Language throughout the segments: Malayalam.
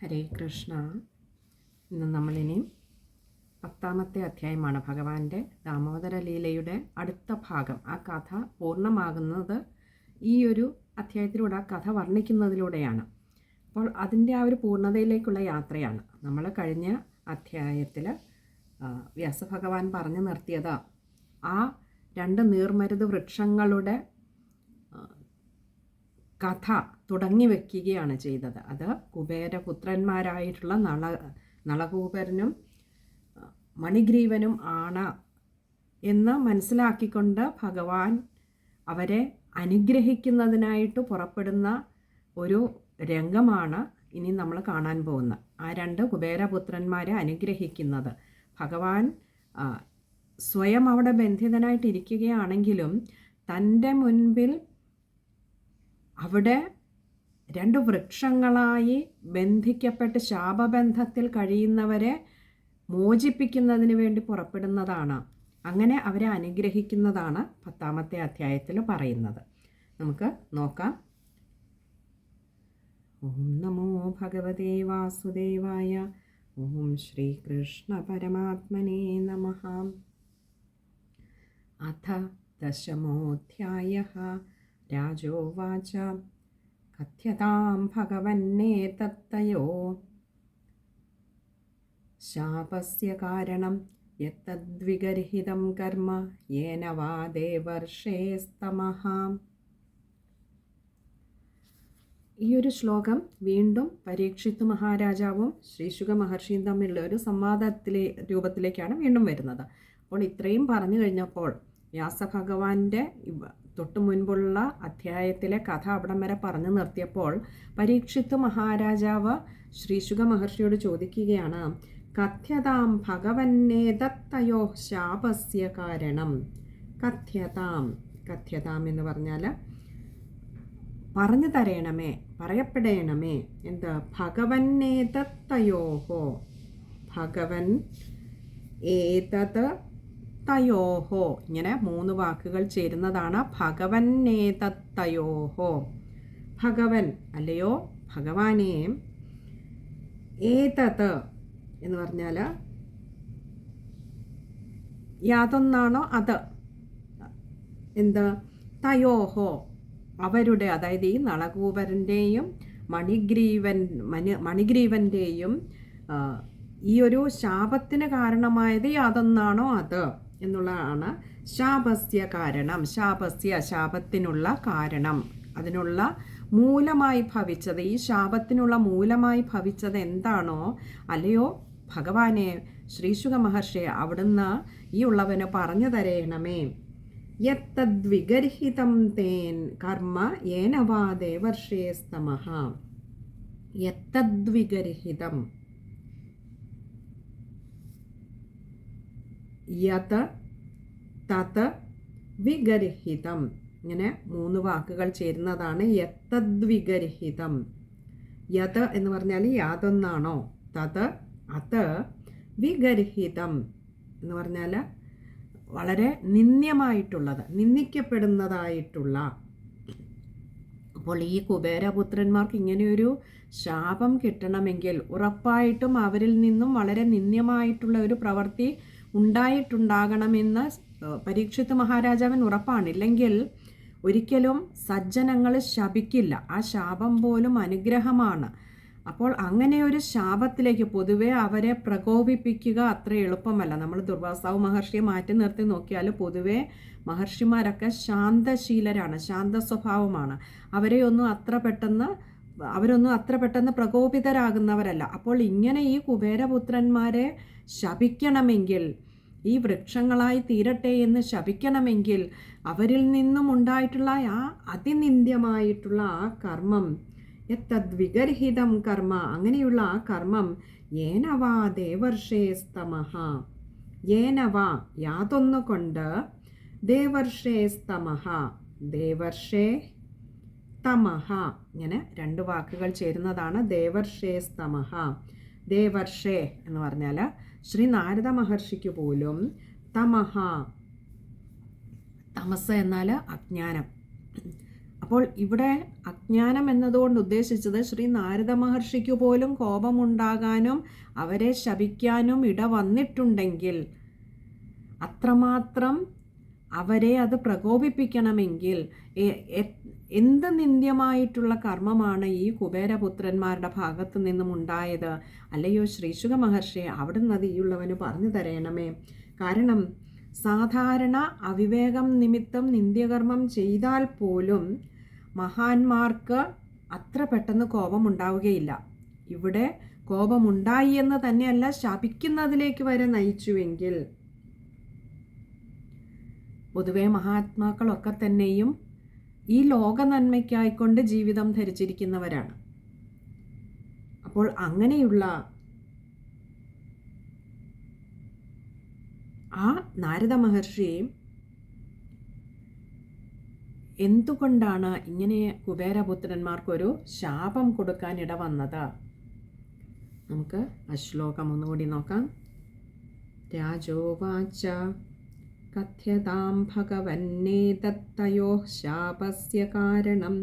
ഹരേ കൃഷ്ണ. ഇന്ന് നമ്മളിനി പത്താമത്തെ അധ്യായമാണ് ഭഗവാന്റെ ദാമോദര ലീലയുടെ അടുത്ത ഭാഗം. ആ കഥ പൂർണമാകുന്നത് ഈ ഒരു അധ്യായത്തിലൂടെ ആ കഥ വർണിക്കുന്നതിലൂടെയാണ്. അപ്പോൾ അതിന്റെ ആ ഒരു പൂർണതയിലേക്കുള്ള യാത്രയാണ്. നമ്മൾ കഴിഞ്ഞ അധ്യായത്തിൽ വ്യാസഭഗവാൻ പറഞ്ഞു നിർത്തിയത് ആ രണ്ട് നീർമരുത് വൃക്ഷങ്ങളുടെ കഥ തുടങ്ങി വെക്കുകയാണ് ചെയ്തത്. അത് കുബേരപുത്രന്മാരായിട്ടുള്ള നള നളകൂപരനും മണിഗ്രീവനും ആണ് എന്ന് മനസ്സിലാക്കിക്കൊണ്ട് ഭഗവാൻ അവരെ അനുഗ്രഹിക്കുന്നതിനായിട്ട് പുറപ്പെടുന്ന ഒരു രംഗമാണ് ഇനി നമ്മൾ കാണാൻ പോകുന്നത്. ആ രണ്ട് കുബേരപുത്രന്മാരെ അനുഗ്രഹിക്കുന്നത്. ഭഗവാൻ സ്വയം അവിടെ ബന്ധിതനായിട്ടിരിക്കുകയാണെങ്കിലും തന്റെ മുൻപിൽ അവിടെ രണ്ട് വൃക്ഷങ്ങളായി ബന്ധിക്കപ്പെട്ട് ശാപബന്ധത്തിൽ കഴിയുന്നവരെ മോചിപ്പിക്കുന്നതിന് വേണ്ടി പുറപ്പെടുന്നതാണ്. അങ്ങനെ അവരെ അനുഗ്രഹിക്കുന്നതാണ് പത്താമത്തെ അധ്യായത്തിൽ പറയുന്നത്. നമുക്ക് നോക്കാം. ഓം നമോ ഭഗവതേ വാസുദേവായ ഓം ശ്രീകൃഷ്ണ പരമാത്മനേ നമ. അഥ ദശമോധ്യായ. രാജോവാച. കഥ്യതാം ഭഗവന്നേ തത്തയോ. ശാപസ്യ കാരണം യത്തദ്വിഗർഹിതം കർമ്മ യേന വാ ദേവർഷേസ്തമഹ ഈ ഒരു ശ്ലോകം വീണ്ടും പരീക്ഷിത്ത് മഹാരാജാവും ശ്രീശുഖ മഹർഷിയും തമ്മിലുള്ള ഒരു സംവാദത്തിലെ രൂപത്തിലേക്കാണ് വീണ്ടും വരുന്നത്. അപ്പോൾ ഇത്രയും പറഞ്ഞു കഴിഞ്ഞപ്പോൾ വ്യാസഭഗവാന്റെ തൊട്ടു മുൻപുള്ള അധ്യായത്തിലെ കഥ അവിടം വരെ പറഞ്ഞു നിർത്തിയപ്പോൾ പരീക്ഷിത്ത് മഹാരാജാവ് ശ്രീശുഖ മഹർഷിയോട് ചോദിക്കുകയാണ് കഥ്യതാം ഭഗവന്നേതത്തയോ ശാപസ്യ കാരണം? കഥ്യതാം കഥ്യതാം എന്ന് പറഞ്ഞാൽ പറഞ്ഞു തരയണമേ പറയപ്പെടേണമേ. എന്ത്? ഭഗവന്നേതത്തയോഹോ ഭഗവൻ ഏതത് തയോഹോ. ഇങ്ങനെ മൂന്ന് വാക്കുകൾ ചേരുന്നതാണ് ഭഗവന്നേതത്തയോഹോ. ഭഗവൻ അല്ലയോ? ഭഗവാനെ. ഏതത് എന്ന് പറഞ്ഞാൽ യാതൊന്നാണോ അത്? എന്ത്? തയോഹോ. അവരുടെ അതായത് ഈ നളകൂപരന്റെയും മണിഗ്രീവൻ മണി മണിഗ്രീവന്റെയും ഈ ഒരു ശാപത്തിന് കാരണമായത് യാതൊന്നാണോ അത്? എന്നുള്ളതാണ് ശാപസ്യ കാരണം. ശാപസ്യ ശാപത്തിനുള്ള കാരണം. അതിനുള്ള മൂലമായി ഭവിച്ചത്. ഈ ശാപത്തിനുള്ള മൂലമായി ഭവിച്ചത് എന്താണോ? അല്ലയോ? ഭഗവാനെ ശ്രീശുഖ മഹർഷി അവിടുന്ന് ഈ ഉള്ളവന് പറഞ്ഞു തരയണമേ യത്തദ്വിഗർഹിതം തേൻ കർമ്മ ഏനവാ ദേവർഷേസ്തമഹ യത്തദ്വിഗർഹിതം. യത് തത് വിഗർഹിതം ഇങ്ങനെ മൂന്ന് വാക്കുകൾ ചേരുന്നതാണ് യത്തദ്വിഗർഹിതം യത് എന്ന് പറഞ്ഞാൽ യാതൊന്നാണോ? തത് അത് വിഗർഹിതം എന്ന് പറഞ്ഞാൽ വളരെ നിന്ദ്യമായിട്ടുള്ളത് നിന്ദിക്കപ്പെടുന്നതായിട്ടുള്ള. അപ്പോൾ ഈ കുബേരപുത്രന്മാർക്ക് ഇങ്ങനെയൊരു ശാപം കിട്ടണമെങ്കിൽ ഉറപ്പായിട്ടും അവരിൽ നിന്നും വളരെ നിന്ദ്യമായിട്ടുള്ള ഒരു പ്രവൃത്തി ഉണ്ടായിട്ടുണ്ടാകണമെന്ന് പരീക്ഷിത് മഹാരാജാവൻ ഉറപ്പാണ്. ഇല്ലെങ്കിൽ ഒരിക്കലും സജ്ജനങ്ങൾ ശപിക്കില്ല. ആ ശാപം പോലും അനുഗ്രഹമാണ്. അപ്പോൾ അങ്ങനെ ഒരു ശാപത്തിലേക്ക് പൊതുവെ അവരെ പ്രകോപിപ്പിക്കുക അത്ര എളുപ്പമല്ല. നമ്മൾ ദുർവാസാവ് മഹർഷിയെ മാറ്റി നിർത്തി നോക്കിയാൽ പൊതുവെ മഹർഷിമാരൊക്കെ ശാന്തശീലരാണ് ശാന്ത സ്വഭാവമാണ് അവരെ ഒന്നും അത്ര പെട്ടെന്ന് അവരൊന്നും അത്ര പെട്ടെന്ന് പ്രകോപിതരാകുന്നവരല്ല. അപ്പോൾ ഇങ്ങനെ ഈ കുബേരപുത്രന്മാരെ ശപിക്കണമെങ്കിൽ ഈ വൃക്ഷങ്ങളായി തീരട്ടെ എന്ന് ശപിക്കണമെങ്കിൽ അവരിൽ നിന്നും ഉണ്ടായിട്ടുള്ള ആ അതിനിന്ദ്യമായിട്ടുള്ള ആ കർമ്മം എത്തദ്വിഗർഹിതം കർമ്മ അങ്ങനെയുള്ള ആ കർമ്മം ഏനവാ ദേവർഷേസ്തമഹ. ഏനവാ യാതൊന്നുകൊണ്ട് ദേവർഷേസ്തമഹ. ദേവർഷേ തമഹ. ഇങ്ങനെ രണ്ട് വാക്കുകൾ ചേരുന്നതാണ് ദേവർഷേസ്തമഹ. ദേവർഷേ എന്ന് പറഞ്ഞാൽ ശ്രീ നാരദ മഹർഷിക്ക് പോലും തമഹ തമസ് എന്നാൽ അജ്ഞാനം. അപ്പോൾ ഇവിടെ അജ്ഞാനം എന്നതുകൊണ്ട് ഉദ്ദേശിച്ചത് ശ്രീ നാരദ മഹർഷിക്ക് പോലും കോപമുണ്ടാകാനും അവരെ ശപിക്കാനും ഇട വന്നിട്ടുണ്ടെങ്കിൽ അത്രമാത്രം അവരെ അത് പ്രകോപിപ്പിക്കണമെങ്കിൽ എന്ത് നിന്ദ്യമായിട്ടുള്ള കർമ്മമാണ് ഈ കുബേരപുത്രന്മാരുടെ ഭാഗത്തു നിന്നും ഉണ്ടായത്? അല്ലയോ ശ്രീശുഖ മഹർഷി അവിടുന്ന് അത് ഈയുള്ളവന് പറഞ്ഞു തരയണമേ കാരണം സാധാരണ അവിവേകം നിമിത്തം നിന്ദ്യകർമ്മം ചെയ്താൽ പോലും മഹാന്മാർക്ക് അത്ര പെട്ടെന്ന് കോപമുണ്ടാവുകയില്ല. ഇവിടെ കോപമുണ്ടായി എന്ന് തന്നെയല്ല ശപിക്കുന്നതിലേക്ക് വരെ നയിച്ചുവെങ്കിൽ പൊതുവെ മഹാത്മാക്കളൊക്കെ തന്നെയും ഈ ലോക നന്മയ്ക്കായിക്കൊണ്ട് ജീവിതം ധരിച്ചിരിക്കുന്നവരാണ്. അപ്പോൾ അങ്ങനെയുള്ള ആ നാരദ മഹർഷിയെയും എന്തുകൊണ്ടാണ് ഇങ്ങനെ കുബേരപുത്രന്മാർക്കൊരു ശാപം കൊടുക്കാൻ ഇടവന്നത്? നമുക്ക് ആ ശ്ലോകം ഒന്നുകൂടി നോക്കാം. രാജോവാച കഥ്യതാം ഭഗവന്നേതത്തയോ ശാപസ്യ കാരണം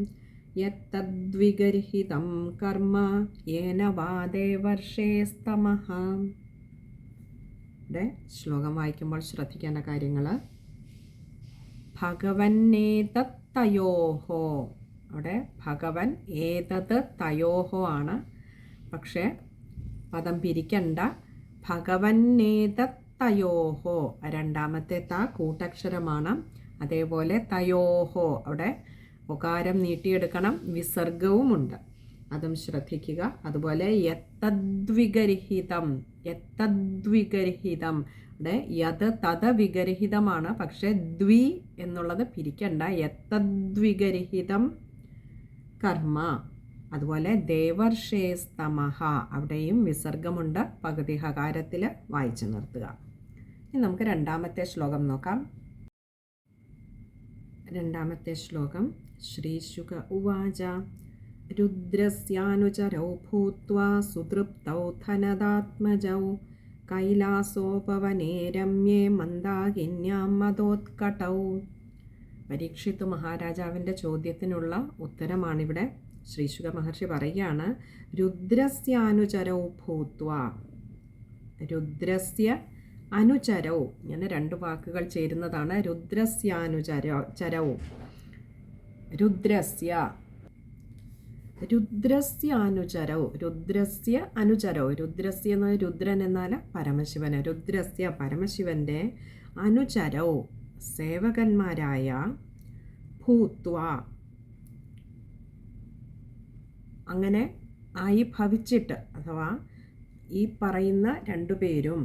യത്തദ്വിഗർഹിതം കർമ്മ യേന വാദേ വർഷേസ്തമഹ ഇവിടെ ശ്ലോകം വായിക്കുമ്പോൾ ശ്രദ്ധിക്കേണ്ട കാര്യങ്ങൾ ഭഗവന്നേതത് തയോഹോ അവിടെ ഭഗവൻ ഏതത് തയോഹോ ആണ്. പക്ഷേ പദം പിരിക്കണ്ട. ഭഗവന്നേതത് തയോഹോ. രണ്ടാമത്തെ ത കൂട്ടക്ഷരമാണ്. അതേപോലെ തയോഹോ. അവിടെ ഉകാരം നീട്ടിയെടുക്കണം. വിസർഗവുമുണ്ട്. അതും ശ്രദ്ധിക്കുക. അതുപോലെ യത്തദ്വിഗരിഹിതം. യത്തദ്വിഗരിഹിതം. അവിടെ യത് തത് വിഗരഹിതമാണ് പക്ഷേ ദ്വി എന്നുള്ളത് പിരിക്കണ്ട. യത്തദ്വിഗരഹിതം കർമ്മ. അതുപോലെ ദേവർഷേസ്തമഹ അവിടെയും വിസർഗമുണ്ട്. പകുതി ഹകാരത്തിൽ വായിച്ചു നിർത്തുക. ഇനി നമുക്ക് രണ്ടാമത്തെ ശ്ലോകം നോക്കാം. രണ്ടാമത്തെ ശ്ലോകം. ശ്രീശുക ഉവാച രുദ്രസ്യാനുചരൗ ഭൂത്വാ സുതൃപ്തൗ ധനദാത്മജൗ കൈലാസോപവനേ രമ്യേ മന്ദാകിന്യാം മതോത്കടൗ പരീക്ഷിത്തു മഹാരാജാവിന്റെ ചോദ്യത്തിനുള്ള ഉത്തരമാണിവിടെ. ശ്രീശുഖ മഹർഷി പറയുകയാണ് രുദ്രസ്യാനുചരവും ഭൂത്വ. രുദ്രസ്യ അനുചരവും ഇങ്ങനെ രണ്ട് വാക്കുകൾ ചേരുന്നതാണ് രുദ്രസ്യാനുചര ചരവും രുദ്രസ്യ. രുദ്രസ്യ അനുചരവും രുദ്രസ്യ അനുചരവും രുദ്രസ്യ എന്ന രുദ്രൻ എന്നാൽ പരമശിവന്. രുദ്രസ്യ പരമശിവന്റെ അനുചരവും സേവകന്മാരായ ഭൂത്വ. അങ്ങനെ ആയി ഭവിച്ചിട്ട് അഥവാ ഈ പറയുന്ന രണ്ടു പേരും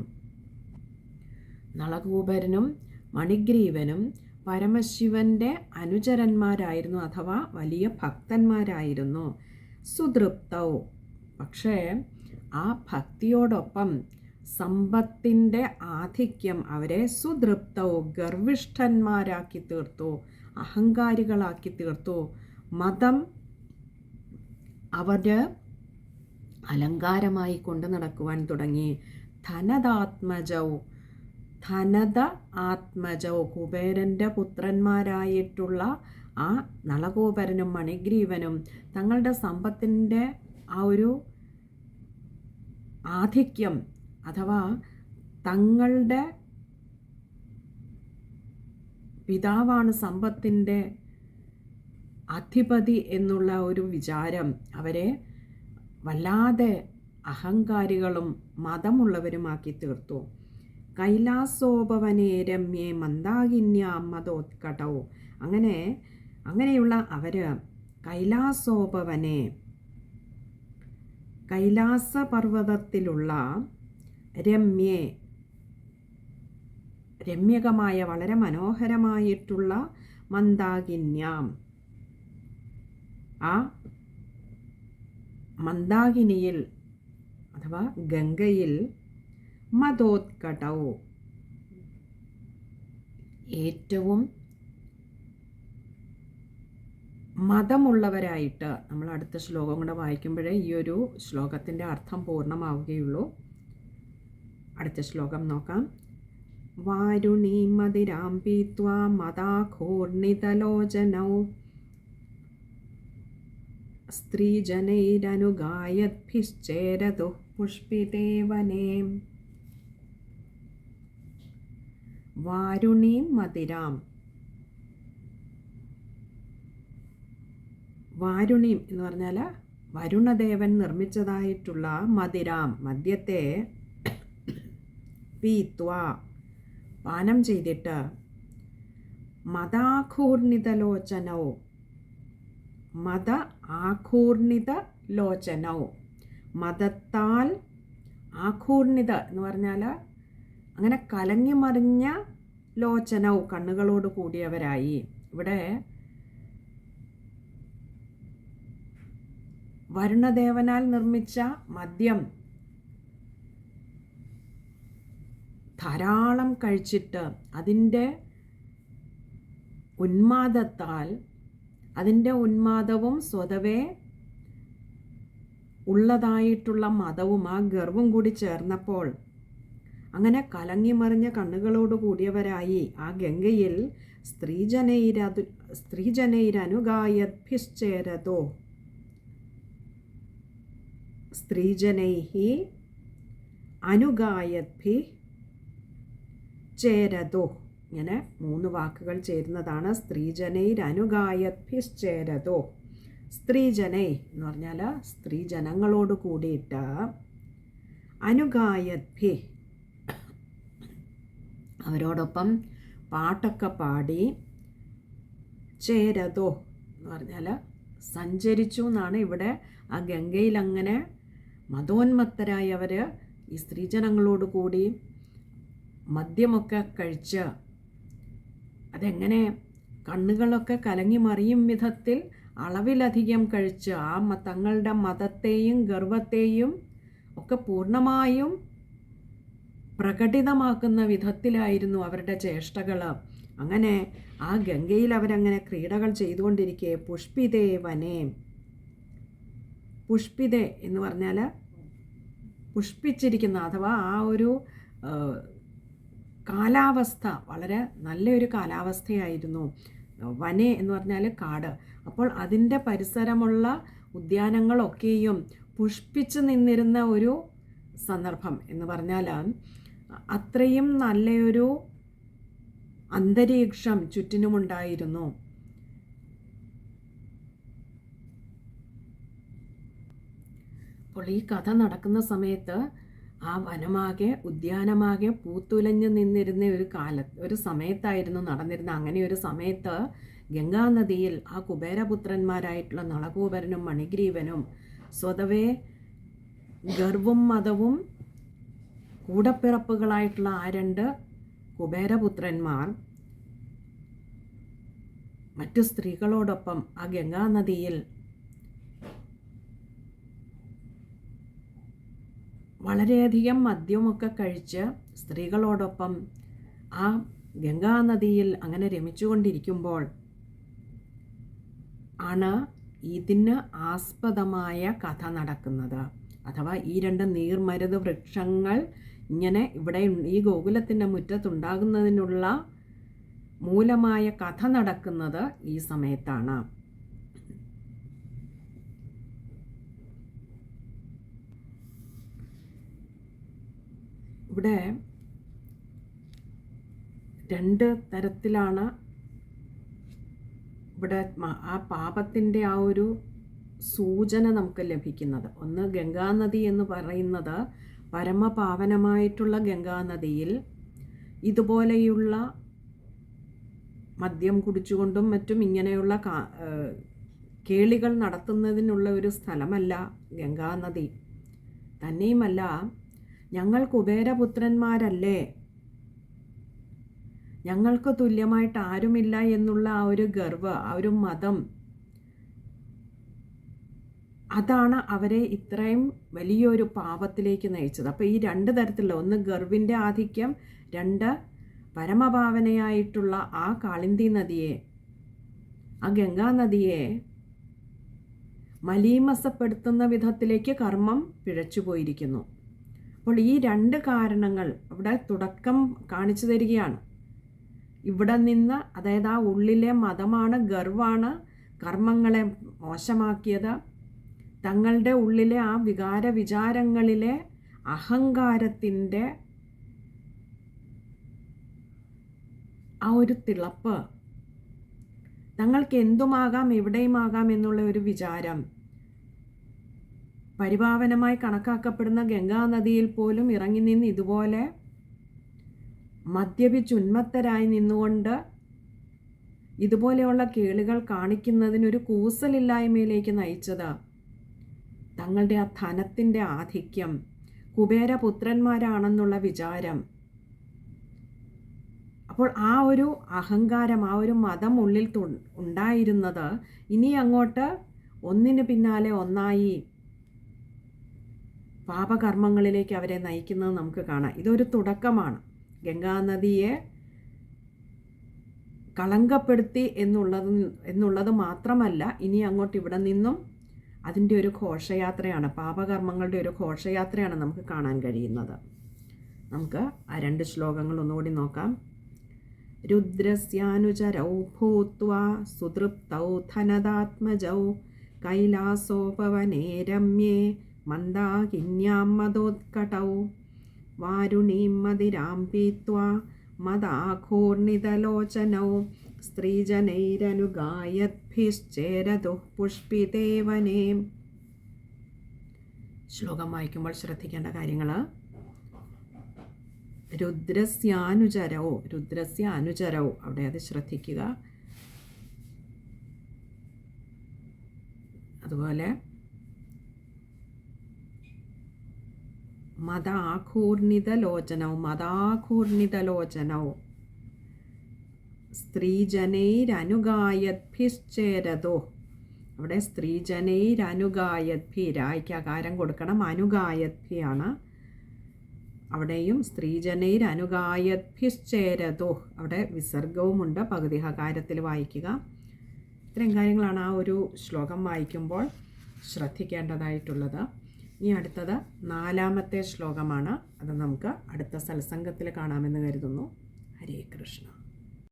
നളകൂപരനും മണിഗ്രീവനും പരമശിവന്റെ അനുചരന്മാരായിരുന്നു അഥവാ വലിയ ഭക്തന്മാരായിരുന്നു. സുതൃപ്തവും പക്ഷേ ആ ഭക്തിയോടൊപ്പം സമ്പത്തിന്റെ ആധിക്യം അവരെ സുതൃപ്തൗ ഗർവിഷ്ഠന്മാരാക്കി തീർത്തു അഹങ്കാരികളാക്കി തീർത്തു. മതം അവർ അലങ്കാരമായി കൊണ്ടു നടക്കുവാൻ തുടങ്ങി. ധനദാത്മജൗ ധനത ആത്മജൗ കുബേരന്റെ പുത്രന്മാരായിട്ടുള്ള ആ നളഗോപരനും മണിഗ്രീവനും തങ്ങളുടെ സമ്പത്തിന്റെ ആ ഒരു ആധിക്യം അഥവാ തങ്ങളുടെ പിതാവാണ് സമ്പത്തിന്റെ അധിപതി എന്നുള്ള ഒരു വിചാരം അവരെ വല്ലാതെ അഹങ്കാരികളും മതമുള്ളവരുമാക്കി തീർത്തു. കൈലാസോപവനേ രമ്യേ മന്ദാകിന്യ മതോത്കടവും അങ്ങനെ അങ്ങനെയുള്ള അവർ കൈലാസോപവനെ കൈലാസപർവതത്തിലുള്ള രമ്യേ രമ്യകമായ വളരെ മനോഹരമായിട്ടുള്ള മന്ദാകിന്യാം ആ മന്ദാകിനിയിൽ അഥവാ ഗംഗയിൽ മതോത്കടവും ഏറ്റവും മതമുള്ളവരായിട്ട് നമ്മൾ അടുത്ത ശ്ലോകം കൂടെ വായിക്കുമ്പോഴേ ഈ ഒരു ശ്ലോകത്തിന്റെ അർത്ഥം പൂർണമാവുകയുള്ളൂ. അടുത്ത ശ്ലോകം നോക്കാം. വാരുണീ മതിരാം പീത്വാ മതാഘൂർണിതലോചനൗ സ്ത്രീജനൈരനുഗായദ്ഭിശ്ചേരതുഃ പുഷ്പിതേവനേ വാരുണീം മതിരാം. വാരുണീം എന്ന് പറഞ്ഞാൽ വരുണദേവൻ നിർമ്മിച്ചതായിട്ടുള്ള മതിരാം. മദ്യത്തെ പീത്വ പാനം ചെയ്തിട്ട് മതാഘൂർണിതലോചനോ മത ആഘൂർണിത ലോചനവും. മതത്താൽ ആഘൂർണിത എന്ന് പറഞ്ഞാൽ അങ്ങനെ കലങ്ങി മറിഞ്ഞ ലോചനവും കണ്ണുകളോട് കൂടിയവരായി. ഇവിടെ വരുണദേവനാൽ നിർമ്മിച്ച മദ്യം ധാരാളം കഴിച്ചിട്ട് അതിന്റെ ഉന്മാദത്താൽ അതിന്റെ ഉന്മാദവും സ്വതവേ ഉള്ളതായിട്ടുള്ള മതവും ആ ഗർവും കൂടി ചേർന്നപ്പോൾ അങ്ങനെ കലങ്ങിമറിഞ്ഞ കണ്ണുകളോട് കൂടിയവരായി ആ ഗംഗയിൽ സ്ത്രീജനൈരതു സ്ത്രീജനൈരനുഗായദ്ഭിശ്ചേരതോ. സ്ത്രീജനൈഹി അനുഗായദ്ഭി ചേരതോ ഇങ്ങനെ മൂന്ന് വാക്കുകൾ ചേരുന്നതാണ്. സ്ത്രീജനൈരനുഗായഭ്യശ്ചേരതോ സ്ത്രീജനൈ എന്ന് പറഞ്ഞാൽ സ്ത്രീജനങ്ങളോട് കൂടിയിട്ട് അനുഗായഭ്യ അവരോടൊപ്പം പാട്ടൊക്കെ പാടി ചേരതോ എന്ന് പറഞ്ഞാൽ സഞ്ചരിച്ചു എന്നാണ് ഇവിടെ ആ ഗംഗയിൽ അങ്ങനെ മതോന്മത്തരായവർ ഈ സ്ത്രീജനങ്ങളോട് കൂടി മദ്യമൊക്കെ കഴിച്ച് അതെങ്ങനെ? കണ്ണുകളൊക്കെ കലങ്ങി മറിയും വിധത്തിൽ അളവിലധികം കഴിച്ച് ആ തങ്ങളുടെ മതത്തെയും ഗർവത്തെയും ഒക്കെ പൂർണമായും പ്രകടിതമാക്കുന്ന വിധത്തിലായിരുന്നു അവരുടെ ചേഷ്ടകൾ അങ്ങനെ ആ ഗംഗയിൽ അവരങ്ങനെ ക്രീഡകൾ ചെയ്തുകൊണ്ടിരിക്കെ പുഷ്പിതേ വനേ. പുഷ്പിതേ എന്ന് പറഞ്ഞാൽ പുഷ്പിച്ചിരിക്കുന്ന അഥവാ ആ ഒരു കാലാവസ്ഥ വളരെ നല്ലൊരു കാലാവസ്ഥയായിരുന്നു. വനെ എന്ന് പറഞ്ഞാൽ കാട്. അപ്പോൾ അതിന്റെ പരിസരമുള്ള ഉദ്യാനങ്ങളൊക്കെയും പുഷ്പിച്ച് നിന്നിരുന്ന ഒരു സന്ദർഭം എന്ന് പറഞ്ഞാൽ അത്രയും നല്ലയൊരു അന്തരീക്ഷം ചുറ്റിനുമുണ്ടായിരുന്നു. അപ്പോൾ ഈ കഥ നടക്കുന്ന സമയത്ത് ആ വനമാകെ ഉദ്യാനമാകെ പൂത്തുലഞ്ഞു നിന്നിരുന്ന ഒരു കാല ഒരു സമയത്തായിരുന്നു നടന്നിരുന്ന അങ്ങനെ ഒരു സമയത്ത് ഗംഗാനദിയിൽ ആ കുബേരപുത്രന്മാരായിട്ടുള്ള നളകൂപരനും മണിഗ്രീവനും സ്വതവേ ഗർവും മതവും കൂടപ്പിറപ്പുകളായിട്ടുള്ള ആ രണ്ട് കുബേരപുത്രന്മാർ മറ്റു സ്ത്രീകളോടൊപ്പം ആ ഗംഗാനദിയിൽ വളരെയധികം മദ്യമൊക്കെ കഴിച്ച് സ്ത്രീകളോടൊപ്പം ആ ഗംഗാനദിയിൽ അങ്ങനെ രമിച്ചുകൊണ്ടിരിക്കുമ്പോൾ ആണ് ഇതിന് ആസ്പദമായ കഥ നടക്കുന്നത്. അഥവാ ഈ രണ്ട് നീർമരുത് വൃക്ഷങ്ങൾ ഇങ്ങനെ ഇവിടെ ഈ ഗോകുലത്തിന്റെ മുറ്റത്തുണ്ടാകുന്നതിനുള്ള മൂലമായ കഥ നടക്കുന്നത് ഈ സമയത്താണ്. ഇവിടെ രണ്ട് തരത്തിലാണ് ഇവിടെ ആ പാപത്തിന്റെ ആ ഒരു സൂചന നമുക്ക് ലഭിക്കുന്നത്. ഒന്ന് ഗംഗാനദി എന്ന് പറയുന്നത് പരമപാവനമായിട്ടുള്ള ഗംഗാനദിയിൽ ഇതുപോലെയുള്ള മദ്യം കുടിച്ചുകൊണ്ടും മറ്റും ഇങ്ങനെയുള്ള കേളികൾ നടത്തുന്നതിനുള്ള ഒരു സ്ഥലമല്ല ഗംഗാനദി. തന്നെയുമല്ല ഞങ്ങൾ കുബേരപുത്രന്മാരല്ലേ ഞങ്ങൾക്ക് തുല്യമായിട്ട് ആരുമില്ല എന്നുള്ള ആ ഒരു ഗർവ് ആ ഒരു മതം. അതാണ് അവരെ ഇത്രയും വലിയൊരു പാപത്തിലേക്ക് നയിച്ചത്. അപ്പോൾ ഈ രണ്ട് തരത്തിലുള്ള ഒന്ന് ഗർവിന്റെ ആധിക്യം രണ്ട് പരമഭാവനയായിട്ടുള്ള ആ കാളിന്തി നദിയെ ആ ഗംഗാ നദിയെ മലീമസപ്പെടുത്തുന്ന വിധത്തിലേക്ക് കർമ്മം പിഴച്ചു പോയിരിക്കുന്നു അപ്പോൾ ഈ രണ്ട് കാരണങ്ങൾ ഇവിടെ തുടക്കം കാണിച്ചു തരികയാണ്. ഇവിടെ നിന്ന് അതായത് ആ ഉള്ളിലെ മതമാണ് ഗർവാണ് കർമ്മങ്ങളെ മോശമാക്കിയത്. തങ്ങളുടെ ഉള്ളിലെ ആ വികാര വിചാരങ്ങളിലെ അഹങ്കാരത്തിന്റെ ആ ഒരു തിളപ്പ്. തങ്ങൾക്ക് എന്തുമാകാം എവിടെയുമാകാം എന്നുള്ള ഒരു വിചാരം. പരിപാവനമായി കണക്കാക്കപ്പെടുന്ന ഗംഗാനദിയിൽ പോലും ഇറങ്ങി നിന്ന് ഇതുപോലെ മദ്യപിച്ചുന്മത്തരായി നിന്നുകൊണ്ട് ഇതുപോലെയുള്ള കേളുകൾ കാണിക്കുന്നതിനൊരു കൂസലില്ലായ്മയിലേക്ക് നയിച്ചത് തങ്ങളുടെ ആ ധനത്തിന്റെ ആധിക്യം കുബേരപുത്രന്മാരാണെന്നുള്ള വിചാരം. അപ്പോൾ ആ ഒരു അഹങ്കാരം ആ ഒരു മതം ഉള്ളിൽ ഉണ്ടായിരുന്നത് ഇനി അങ്ങോട്ട് ഒന്നിന് പിന്നാലെ ഒന്നായി പാപകർമ്മങ്ങളിലേക്ക് അവരെ നയിക്കുന്നത് നമുക്ക് കാണാം. ഇതൊരു തുടക്കമാണ്. ഗംഗാനദിയെ കളങ്കപ്പെടുത്തി എന്നുള്ളത് എന്നുള്ളത് മാത്രമല്ല ഇനി അങ്ങോട്ട് ഇവിടെ നിന്നും അതിന്റെ ഒരു ഘോഷയാത്രയാണ് പാപകർമ്മങ്ങളുടെ ഒരു ഘോഷയാത്രയാണ് നമുക്ക് കാണാൻ കഴിയുന്നത്. നമുക്ക് ആ രണ്ട് ശ്ലോകങ്ങൾ ഒന്നുകൂടി നോക്കാം. രുദ്രസ്യാനുചരൗ ഭൂത്വാ സുതൃപ്തൗ ധനദാത്മജൗ കൈലാസോപവനേ രമ്യേ മന്ദാകിന്യാം മതോത്കടൗ വാരുണീം മതിരാം പീത്വാ മദാഘൂർണിതലോചനൗ. സ്ത്രീജനൈരനുഗായദ്ഭിശ്ചേരതു പുഷ്പിതേവനേ ശ്ലോകം വായിക്കുമ്പോൾ ശ്രദ്ധിക്കേണ്ട കാര്യങ്ങൾ രുദ്രസ്യാനുചരവും രുദ്രസ്യ അനുചരവും അവിടെ അത് ശ്രദ്ധിക്കുക. അതുപോലെ മതാഘൂർണിതലോചനവും മതാഘൂർണിതലോചനവും സ്ത്രീജനൈരനുഗായദ്ഭിശ്ചേരതോ അവിടെ സ്ത്രീജനൈരനുഗായദ്ഭി രായ്ക്ക് അകാരം കൊടുക്കണം അനുഗായദ്ഭിയാണ് അവിടെയും സ്ത്രീജനൈരനുഗായദ്ഭിശ്ചേരതോ അവിടെ വിസർഗവുമുണ്ട് പകുതി ഹകാരത്തിൽ വായിക്കുക. ഇത്രയും കാര്യങ്ങളാണ് ആ ഒരു ശ്ലോകം വായിക്കുമ്പോൾ ശ്രദ്ധിക്കേണ്ടതായിട്ടുള്ളത്. ഇനി അടുത്തത് നാലാമത്തെ ശ്ലോകമാണ്. അത് നമുക്ക് അടുത്ത സത്സംഗത്തിൽ കാണാമെന്ന് കരുതുന്നു. ഹരേ കൃഷ്ണ.